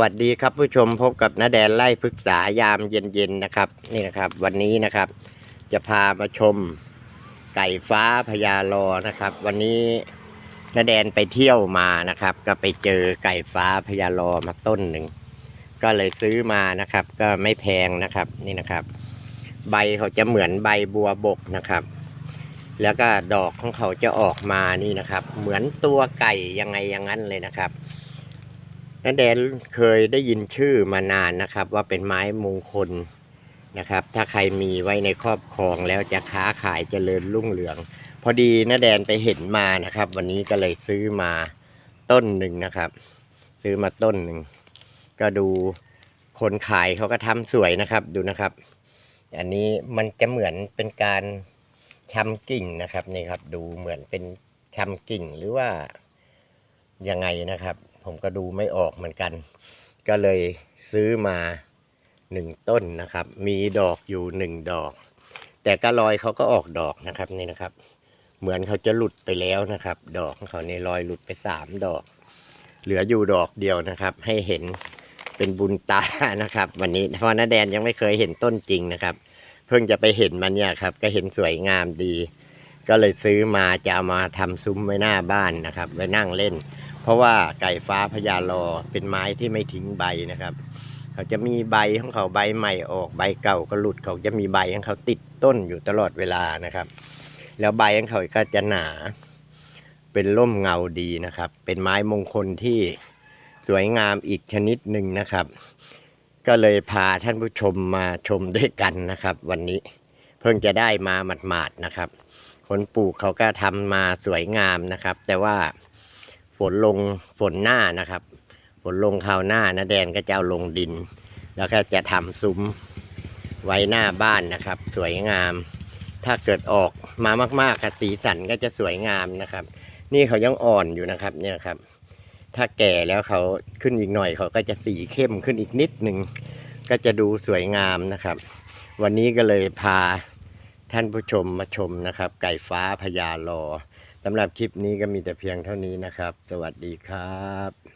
วัสดีครับผู้ชมพบกับนาแดนไล่พฤกษายามเย็นๆนะครับ นี่นะครับ วันนี้นะครับ จะพามาชมไก่ฟ้าพญาลอนะครับ วันนี้นาแดนไปเที่ยวมานะครับ ก็ไปเจอไก่ฟ้าพญาลอมาต้นหนึ่งก็เลยซื้อมานะครับ ก็ไม่แพงนะครับนี่นะครับ ใบเขาจะเหมือนใบบัวบกนะครับ แล้วก็ดอกของเขาจะออกมานี่นะครับ เหมือนตัวไก่ยังไงอย่างนั้นเลยนะครับ นันแดนเคยได้ยินชื่อมานานนะครับ ว่าเป็นไม้มงคลนะครับ ถ้าใครมีไว้ในครอบครองแล้วจะค้าขายจเจริญรุ่งเรือง พอดีนาแดนไปเห็นมานะครับ วันนี้ก็เลยซื้อมาต้นหนึ่งนะครับ ซื้อมาต้นหนึ่งก็ดูคนขายเขาก็ทำสวยนะครับดูนะครับ อันนี้มันจะเหมือนเป็นการทำกิ่งนะครับนี่ครับ ดูเหมือนเป็นทำกิ่งหรือว่ายังไงนะครับ ผมก็ดูไม่ออกเหมือนกัน ก็เลยซื้อมาหนึ่งต้นนะครับ มีดอกอยู่หนึ่งดอก แต่กระลอยเขาก็ออกดอกนะครับนี่นะครับ เหมือนเขาจะหลุดไปแล้วนะครับ ดอกของเขาในลอยหลุดไปสามดอก เหลืออยู่ดอกเดียวนะครับ ให้เห็นเป็นบุญตานะครับ วันนี้เพราะน้าแดนยังไม่เคยเห็นต้นจริงนะครับ เพิ่งจะไปเห็นมันเนี่ยครับ ก็เห็นสวยงามดี ก็เลยซื้อมาจะเอามาทำซุ้มไว้หน้าบ้านนะครับไว้นั่งเล่น เพราะว่าไก่ฟ้าพญาลอเป็นไม้ที่ไม่ทิ้งใบนะครับ เขาจะมีใบของเขาใบใหม่ออกใบเก่าก็หลุดเขาจะมีใบของเขาติดต้นอยู่ตลอดเวลานะครับ แล้วใบของเขาก็จะหนา เป็นร่มเงาดีนะครับ เป็นไม้มงคลที่สวยงามอีกชนิดหนึ่งนะครับ ก็เลยพาท่านผู้ชมมาชมด้วยกันนะครับ วันนี้เพิ่งจะได้มาหมาดๆนะครับ คนปลูกเขาก็ทำมาสวยงามนะครับ แต่ว่า ฝนลงฝนหน้านะครับ ฝนลงคราวหน้านะแดนก็จะเอาลงดิน แล้วก็จะทำซุ้มไว้หน้าบ้านนะครับ สวยงาม ถ้าเกิดออกมามากๆกับสีสันก็จะสวยงามนะครับ นี่เขายังอ่อนอยู่นะครับเนี่ยครับ ถ้าแก่แล้วเขาขึ้นอีกหน่อยเขาก็จะสีเข้มขึ้นอีกนิดหนึ่งก็จะดูสวยงามนะครับ วันนี้ก็เลยพาท่านผู้ชมมาชมนะครับ ไก่ฟ้าพญาลอ สำหรับคลิปนี้ก็มีแต่เพียงเท่านี้นะครับ สวัสดีครับ